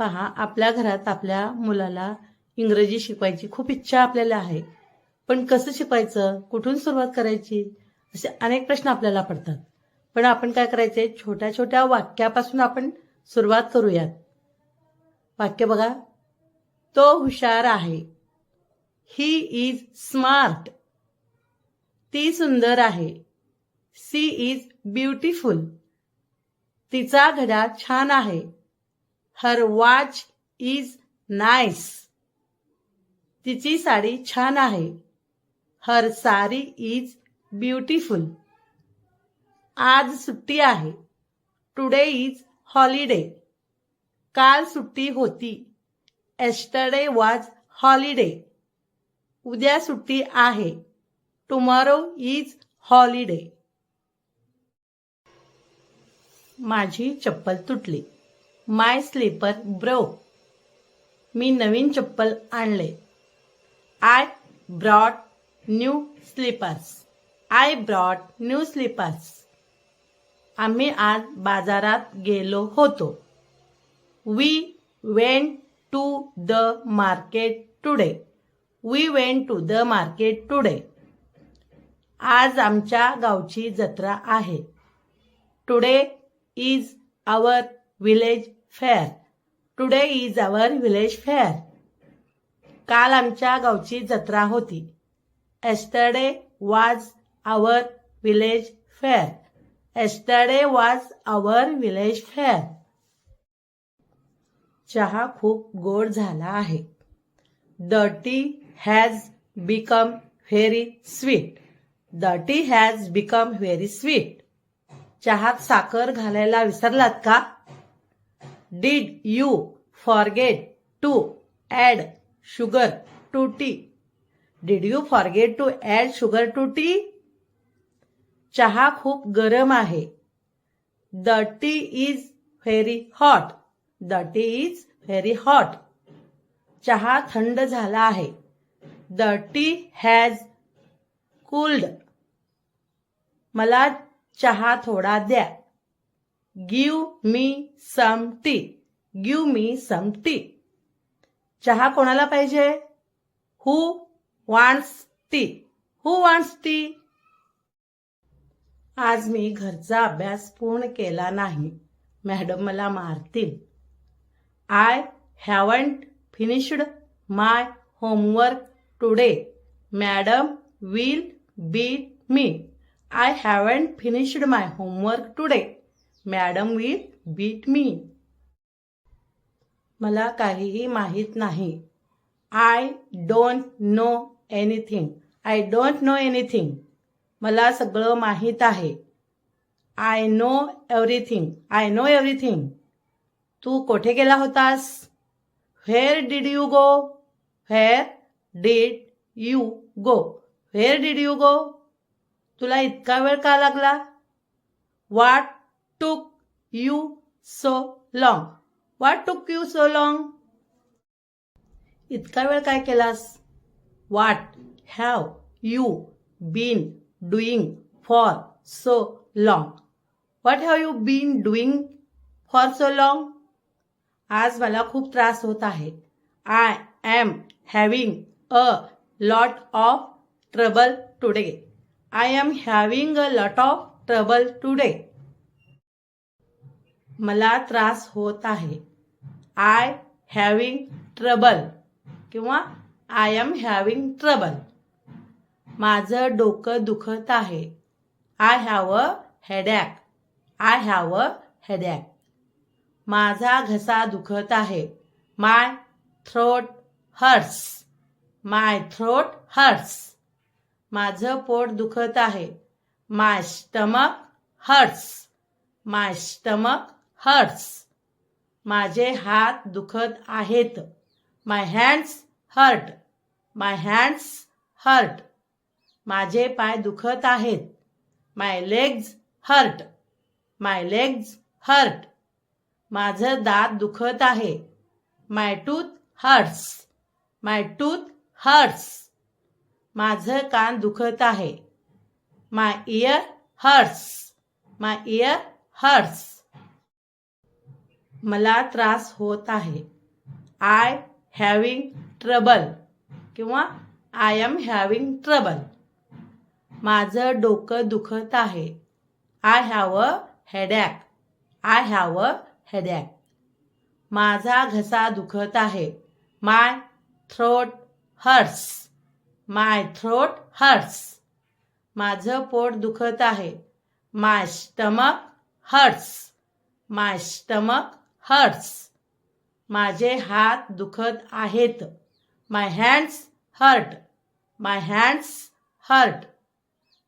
पहा आपल्या घरात आपल्या मुलाला इंग्रजी शिकवायची खूप इच्छा आपल्याला आहे. पण कसं शिकवायचं? कुठून सुरुवात करायची? असे अनेक प्रश्न आपल्याला पडतात. पण आपण काय करायचे छोट्या छोट्या वाक्यापासून आपण सुरुवात करूयात. वाक्य बघा. तो हुशार आहे. ही इज स्मार्ट ती सुंदर आहे. सी इज ब्युटिफुल तिचा घड्याळ छान आहे. हर वॉच इज नाईस तिची साडी छान आहे. हर सारी इज ब्युटिफुल आज सुट्टी आहे. टुडे इज हॉलिडे काल सुट्टी होती. एस्टरडे वॉज हॉलिडे उद्या सुट्टी आहे. टुमॉरो इज हॉलिडे माझी चप्पल तुटली. My slipper broke. मी नवीन चप्पल आणले. I brought new slippers. I brought new slippers. आम्ही आज बाजारात गेलो होतो. We went to the market today we went to the market today आज आमच्या गावची जत्रा आहे. Today is our village fair. Today is our village fair काल आमच्या गावची जत्रा होती. Yesterday was our village fair yesterday was our village fair चहा खूप गोड झाला आहे. The tea has become very sweet the tea has become very sweet चहात साखर घालायला विसरलात का? Did you forget to add sugar to tea did you forget to add sugar to tea चहा खूप गरम आहे. The tea is very hot the tea is very hot चहा थंड झाला आहे. द टी हॅज कूल्ड मला चहा थोडा द्या. Give me some tea give me some tea चहा कोणाला पाहिजे? Who wants tea who wants tea आज मी घरचा अभ्यास पूर्ण केला नाही. मॅडम मला मारतील. I haven't finished my homework today madam will beat me I haven't finished my homework today madam will beat me. मला काहीही माहीत नाही. I don't know anything. I don't know anything. मला सगळं माहीत आहे. I know everything. I know everything. तू कोठे गेला होतास? Where did you go? Where did you go? Where did you go? तुला इतका वेळ का लागला? वाट टूक यू सो लॉंग वाट टूक यू सो लॉंग इतका वेळ काय केलास? What have you been doing for so long what have you been doing for so long आज मला खूप त्रास होत आहे. I am having a lot of trouble today I am having a lot of trouble today मला त्रास होत आहे. आय हॅविंग ट्रबल किंवा आय एम हॅविंग ट्रबल माझं डोकं दुखत आहे. I have a headache I have a headache माझा घसा दुखत आहे. My throat hurts my throat hurts माझं पोट दुखत आहे. My stomach hurts my stomach hurts. माझे हात दुखत आहेत. My hands hurt my hands hurt माझे पाय दुखत आहेत. My legs hurt my legs hurt माझं दात दुखत आहे. My tooth hurts my tooth hurts माझं कान दुखत आहे. My ear hurts my ear hurts मला त्रास होत आहे. आय हॅविंग ट्रबल किंवा आय एम हॅविंग ट्रबल माझं डोकं दुखत आहे. I have a headache I have a headache माझा घसा दुखत आहे. My throat hurts my throat hurts माझं पोट दुखत आहे. My stomach hurts my stomach hurts माझे हात दुखत आहेत. My hands hurt my hands hurt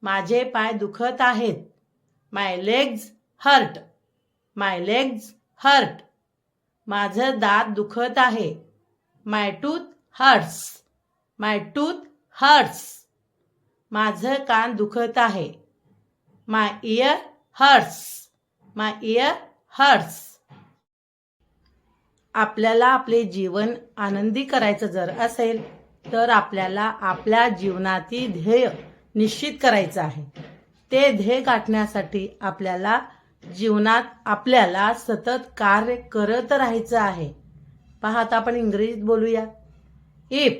माझे पाय दुखत आहेत. My legs hurt my legs hurt माझं दात दुखत आहे. My tooth hurts my tooth hurts माझं कान दुखत आहे. My ear hurts my ear hurts आपल्याला आपले जीवन आनंदी करायचं जर असेल तर आपल्याला आपल्या जीवनातील ध्येय निश्चित करायचं आहे. ते ध्येय गाठण्यासाठी आपल्याला जीवनात आपल्याला सतत कार्य करत राहायचं आहे. पहा आता आपण इंग्रजीत बोलूया. If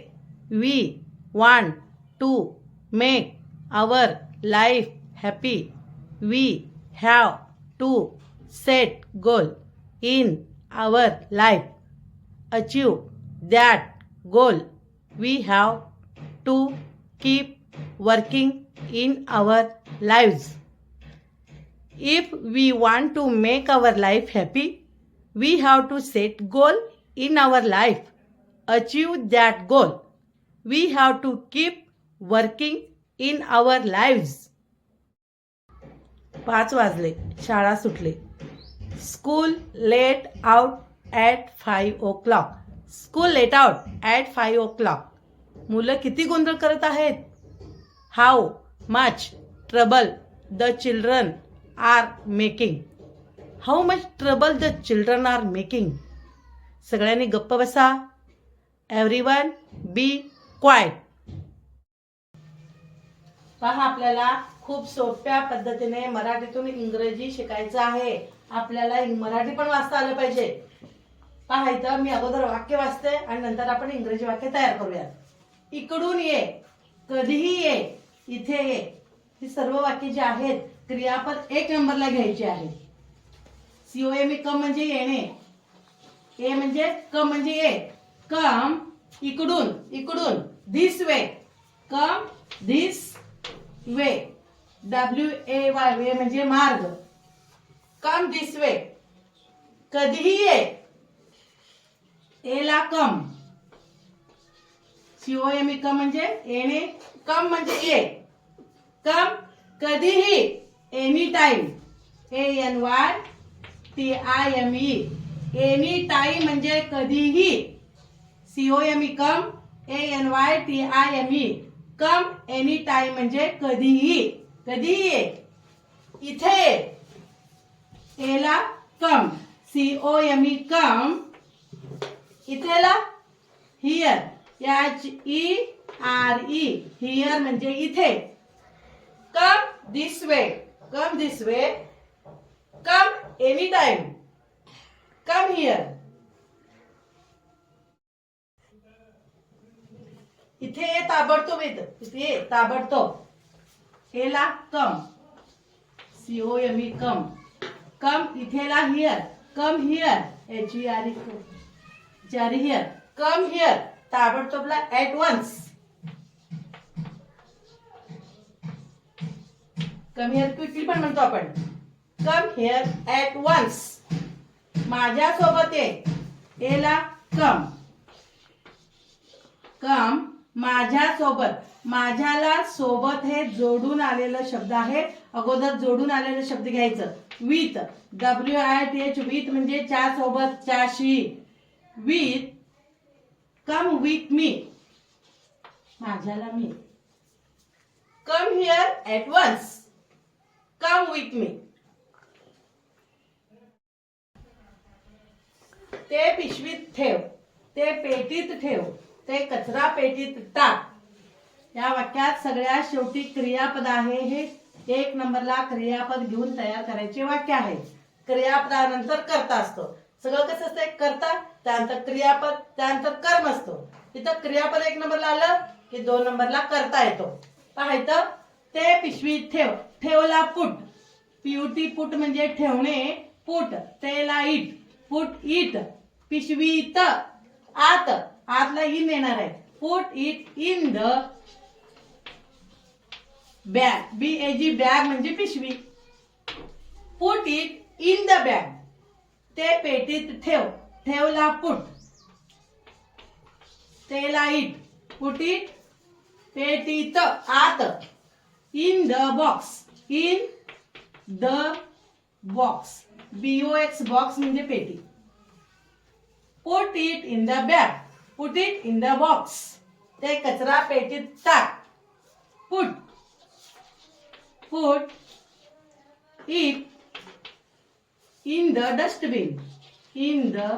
we want to make our life happy we have to set goal in our life achieve that goal we have to keep working in our lives if we want to make our life happy we have to set goal in our life achieve that goal we have to keep working in our lives पाच वाजले शाळा सुटले school let out at five o'clock school let out at five o'clock मुलं किती गोंधळ करत आहेत? How much trouble the children are making how much trouble the children are making सगळ्यांनी गप्प बसा. एव्हरी वन बी क्वायट पहा आपल्याला खूप सोप्या पद्धतीने मराठीतून इंग्रजी शिकायचं आहे. आपल्याला मराठी पण वाचता आलं पाहिजे. पाहायचं मी अगोदर वाक्य वाचते आणि नंतर आपण इंग्रजी वाक्य तयार करूयात. इकडून ये कधीही ये इथे ये. ही सर्व वाक्य जी आहेत क्रियापद एक नंबरला घ्यायची आहे. सीओ मी कम म्हणजे येणे. ए म्हणजे कम म्हणजे ये. कम इकडून इकडून this way come this way W A Y way म्हणजे मार्ग. कम धिस वे कधीही ये. एला come. C O M E come म्हणजे येणे कम म्हणजे ये. कम, कधीही any time A N Y T I M E any time म्हणजे कधीही. C O M E come A N Y T I M E come any time म्हणजे कधीही. कधीही ये. इथे come C O M E come इथेला here H E R E here म्हणजे इथे. Come this way come this way come any time come here इथे ये ताबडतोब येत इथे ये ताबडतोब. एला come C O M E come come इथेला here come here H E R E here come here ताबडतोबला at once come here quickly पण म्हणतो आपण. कम हिअर ऍट वन्स माझ्या सोबत ये. एला कम कम माझ्या सोबत माझ्याला सोबत हे जोडून आलेलं शब्द आहे. अगोदर जोडून आलेलं शब्द घ्यायचं. With W I T H with म्हणजे च्या सोबत च्याशी. With come with me माझ्याला me. Come here at once come with me ते पिशवीत ठेव. ते पेटीत ठेव. ते कचरा पेटीत टाक. या वाक्यात सगळ्यात शेवटी क्रियापद आहे हे एक नंबरला क्रियापद घेऊन तयार करायचे वाक्य आहे. क्रियापदानंतर करता असतो. सगळं कसं असतं करता त्यानंतर क्रियापद त्यानंतर कर्म असतो. तिथं क्रियापद एक नंबरला आलं की दोन नंबरला करता येतो. पाहायचं? ते पिशवी ठेव. ठेवला पुट. पीयूटी पुट म्हणजे ठेवणे पुट. तेला इट पुट इट पिशवीत आत. आतला इन येणार आहे. Put it in the bag B A G bag म्हणजे पिशवी. Put it in the bag ते पेटीत ठेव. ठेवला पुट तेला इट पुट इट पेटीत आत. In the box in the box B O X box म्हणजे पेटी. Put it in the bag put it in the box ते कचरा पेटीत टाक. Put it in the dustbin. In the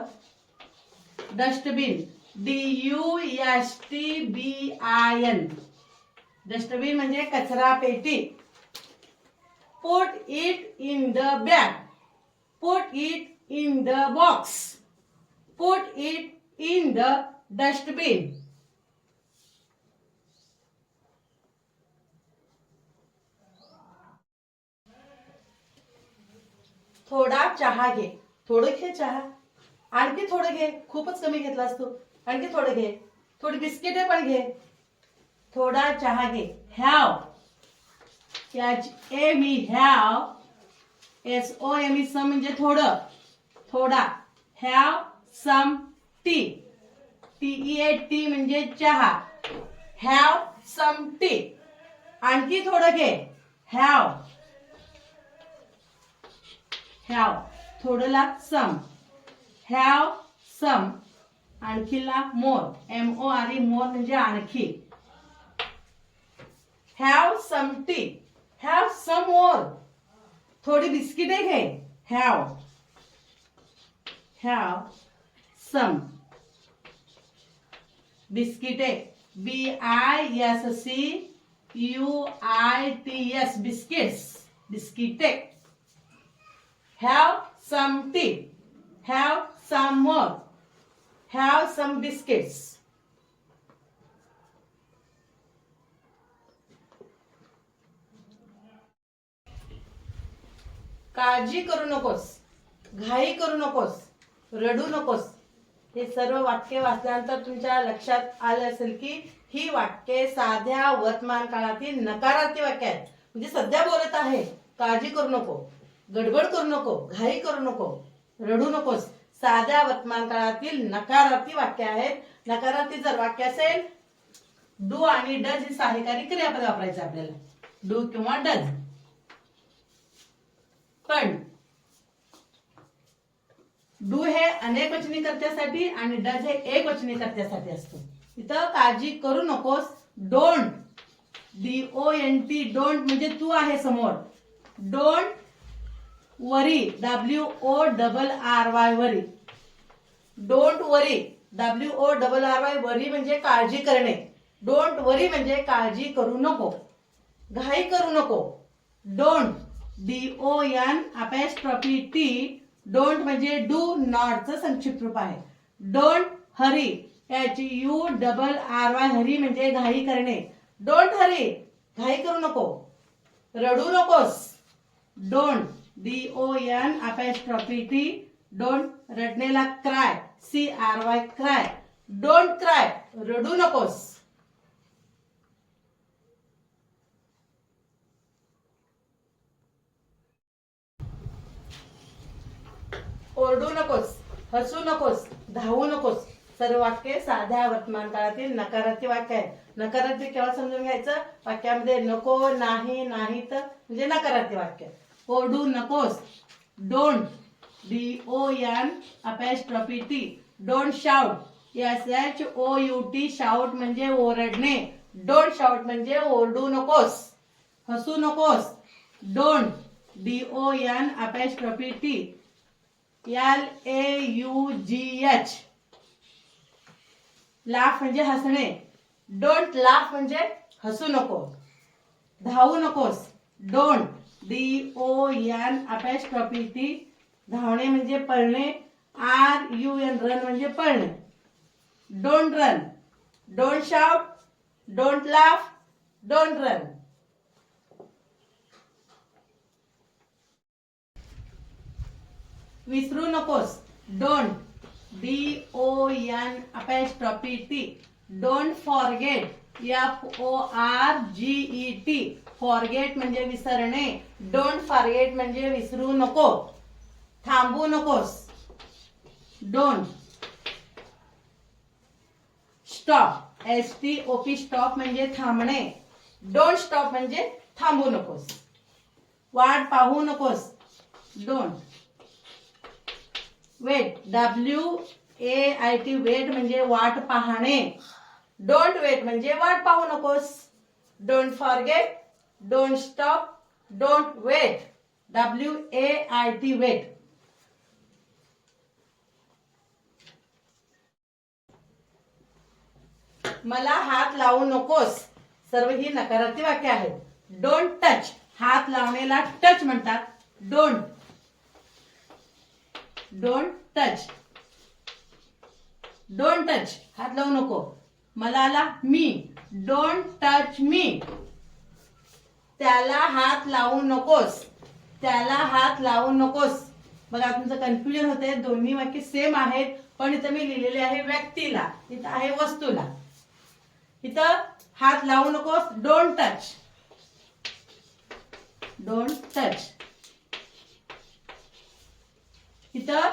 dustbin. D u s t b i n. Dustbin म्हणजे कचरा पेटी. Put it in the bag put it in the box put it in the dustbin थोडा चहा घे. थोडं घे चहा. आणखी थोडं घे. खूपच कमी घेतलास तू. घे. थोडी बिस्किटे पण घे. थोडा चहा घे. Have H A, me have S O M E some म्हणजे थोडं. थोडा. Have some tea. T E A T म्हणजे चहा. Have some tea. आणखी थोडं घे. हॅव हॅव थोडंला some have some आणखीला more M O R E more म्हणजे आणखी. Have some tea have some more थोडी बिस्किटे घे. हॅव हॅव सम बिस्किटे B I S C U I T S biscuits. बिस्किटे have some tea, have some more, have some biscuits. काळजी करू नकोस. घाई करू नकोस. रडू नकोस. हे सर्व वाक्य वाचल्यानंतर तुमच्या लक्षात आलं असेल की ही वाक्ये साध्या वर्तमान काळातील नकारार्थी वाक्य आहेत. म्हणजे सध्या बोलत आहे. काळजी करू नको. गडबड करू नको घाई करू नको रडू नकोस. साध्या वर्तमान काळातील नकारार्थी वाक्य आहेत. नकारार्थी जर वाक्य असेल डू आणि डज ही सहाय्यकारी क्रियापद वापरायचे आपल्याला. डू किंवा डज. पण डू हे अनेक वचनी कर्त्यासाठी आणि डज हे एक वचनी कर्त्यासाठी असतो. इथं काळजी करू नकोस. Don't. D O N T don't म्हणजे तू आहे समोर. Don't worry W O double R Y worry. Don't worry W O double R Y worry म्हणजे काळजी करणे. डोंट वरी म्हणजे काळजी करू नको. घाई करू नको. Don't D O N apostrophe T don't म्हणजे डू नॉटचं संक्षिप्त रूप आहे. Don't hurry H U double R Y hurry म्हणजे घाई करणे. डोंट हरी घाई करू नको. रडू नकोस. Don't D O N apostrophe T don't रडनेला cry C R Y cry don't cry रडू नकोस. ओरडू नकोस हसू नकोस धावू नकोस. सर्व वाक्य साध्या वर्तमान काळातील नकारात्मक वाक्य आहेत. नकारात्मक केव्हा समजून घ्यायचं? वाक्यामध्ये नको नाही नाही तर म्हणजे नकारात्मक वाक्य. ओरडू नकोस. Don't D O N apostrophe T don't shout S H O U T shout म्हणजे ओरडणे. डोंट शाउट म्हणजे ओरडू नकोस. हसू नकोस. Don't D O N apostrophe T L A U G H laugh म्हणजे हसणे. डोंट लाफ म्हणजे हसू नको. धावू नकोस. Don't D O N apostrophe T धावणे म्हणजे पळणे. आर यू एन रन म्हणजे पळणे. Don't run don't shout don't laugh don't run विसरू नकोस. Don't D O N apostrophe T don't forget F O R G E T forget म्हणजे विसरणे. Don't forget विसरू नको. थांबू नकोस. Don't stop S T O P stop म्हणजे थांबणे. डोंट स्टॉप थांबू नकोस. वाट पाहू नकोस. Don't wait W A I T wait म्हणजे वाट पाहणे. डोंट वेट म्हणजे वाट पाहू नकोस. Don't forget don't stop don't wait W A I T wait मला हात लावू नकोस. सर्व ही नकारात्मक वाक्य आहेत. डोंट टच हात लावणेला टच म्हणतात. Don't don't touch don't touch हात लावू नको. मला आला मी. डोंट टच मी त्याला हात लावू नकोस. त्याला हात लावू नकोस. बघा तुमचं कन्फ्युजन होतंय. दोन्ही वाक्य सेम आहेत पण इथं मी लिहिलेले आहे व्यक्तीला. इथं आहे वस्तूला. इथं हात लावू नकोस. डोंट टच डोंट टच इथं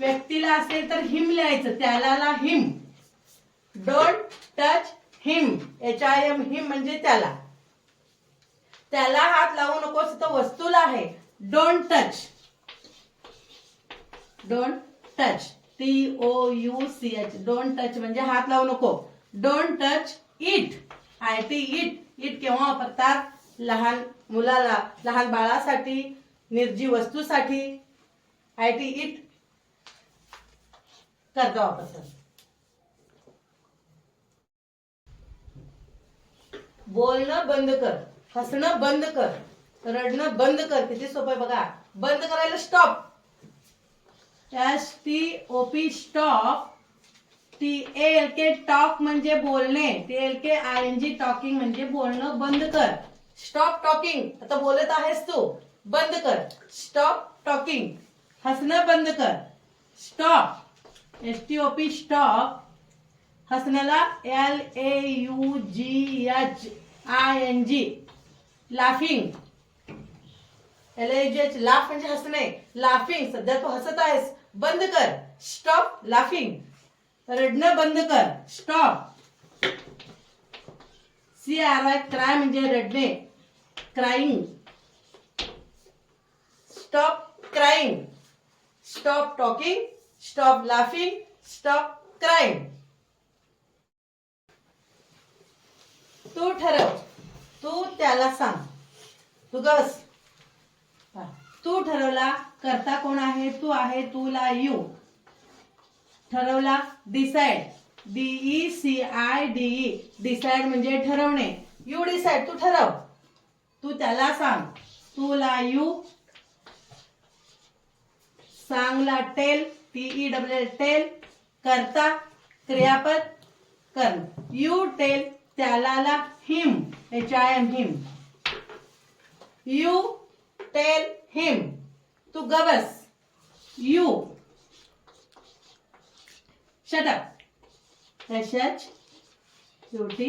व्यक्तीला असेल तर हिम लिहायचं. त्याला him. Don't touch him H I M him म्हणजे त्याला. त्याला हात लावू नकोस इथं वस्तूला आहे. Don't touch don't touch T O U C H don't touch म्हणजे हात लावू नको. Don't touch it I T it it केव्हा वापरतात? लहान मुलाला लहान बाळासाठी निर्जीव वस्तूसाठी. आय टी इट करता वापरतात. बोलणं बंद कर. हसणं बंद कर. रडणं बंद कर. किती सोपं आहे बघा. बंद करायला stop S T O P stop T L K talk म्हणजे बोलणे. T L K I N G talking म्हणजे बोलणं बंद कर. स्टॉप टॉकिंग आता बोलत आहेस तू. बंद कर. स्टॉप टॉकिंग हसणं बंद कर. Stop S T O P stop हसण्याला L A U G H I N G laughing L H laugh म्हणजे हसणे लाफिंग सध्या तू हसत आहेस. बंद कर. स्टॉप लाफिंग रडणं बंद कर. Stop C R I cry म्हणजे रडणे. Crying stop crying stop talking stop laughing stop crying तू ठरव. तू त्याला सांग. तू गस तू ठरवला करता कोण आहे तू आहे तुला यू ठरवला decide D E C I D E decide म्हणजे ठरवणे. यू डिसाइड तू ठरव. तू त्याला सांग. तुला यू सांगला tell T E W tell करता क्रियापद कर यू टेल त्याला him H I M him you tell him Tu गबस you shut up s h u t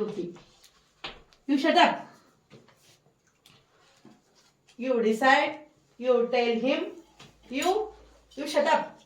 u p you shut up you decide you tell him you you shut up